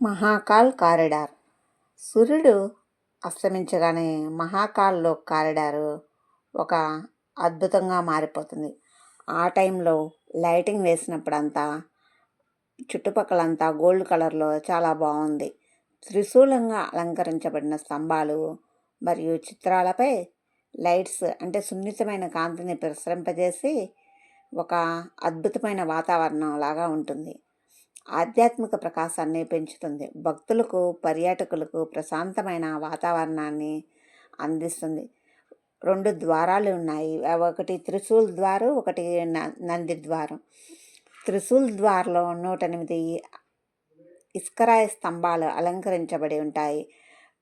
Mahakal corridor. సూర్యుడు అస్తమించగానే మహాకాల్లో corridor ఒక అద్భుతంగా మారిపోతుంది. ఆ టైంలో లైటింగ్ వేసినప్పుడంతా చుట్టుపక్కలంతా గోల్డ్ కలర్లో చాలా బాగుంది. త్రిశూలంగా అలంకరించబడిన స్తంభాలు మరియు చిత్రాలపై లైట్స్ అంటే సున్నితమైన కాంతిని ప్రసరింపజేసి ఒక అద్భుతమైన వాతావరణం లాగా ఉంటుంది. ఆధ్యాత్మిక ప్రకాశాన్ని పెంచుతుంది. భక్తులకు పర్యాటకులకు ప్రశాంతమైన వాతావరణాన్ని అందిస్తుంది. రెండు ద్వారాలు ఉన్నాయి. ఒకటి త్రిశూల్ ద్వారం ఒకటి నంది ద్వారం. త్రిశూల్ ద్వారలో నూట ఎనిమిది ఇస్కరాయ స్తంభాలు అలంకరించబడి ఉంటాయి.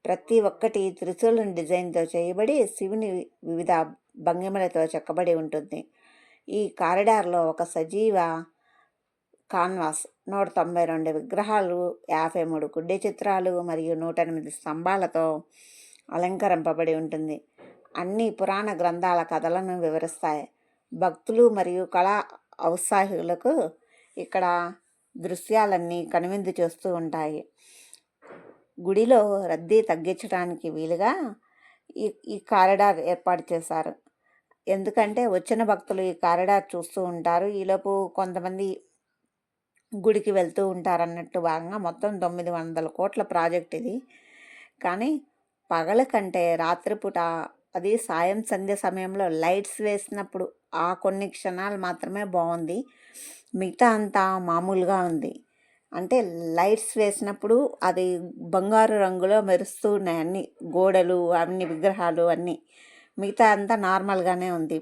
ప్రతి ఒక్కటి త్రిశూలం డిజైన్తో చేయబడి శివుని వివిధ భంగిమలతో చెక్కబడి ఉంటుంది. ఈ కారిడార్లో ఒక సజీవ కాన్వాస్ నూట తొంభై రెండు విగ్రహాలు యాభై మూడు గుడ్డే చిత్రాలు మరియు నూట ఎనిమిది స్తంభాలతో అలంకరింపబడి ఉంటుంది. అన్ని పురాణ గ్రంథాల కథలను వివరిస్తాయి. భక్తులు మరియు కళా ఔత్సాహికులకు ఇక్కడ దృశ్యాలన్నీ కనువిందు చేస్తూ ఉంటాయి. గుడిలో రద్దీ తగ్గించడానికి వీలుగా ఈ ఈ కారిడార్ ఏర్పాటు చేశారు. ఎందుకంటే వచ్చిన భక్తులు ఈ కారిడార్ చూస్తూ ఉంటారు. ఈలోపు కొంతమంది గుడికి వెళ్తూ ఉంటారన్నట్టు భాగంగా మొత్తం తొమ్మిది వందల కోట్ల ప్రాజెక్ట్ ఇది. కానీ పగల కంటే రాత్రిపూట అది సాయం సంధ్య సమయంలో లైట్స్ వేసినప్పుడు ఆ కొన్ని క్షణాలు మాత్రమే బాగుంది. మిగతా అంతా మామూలుగా ఉంది. అంటే లైట్స్ వేసినప్పుడు అది బంగారు రంగులో మెరుస్తూ ఉన్నాయి అన్ని గోడలు అన్ని విగ్రహాలు అన్నీ. మిగతా అంతా నార్మల్గానే ఉంది.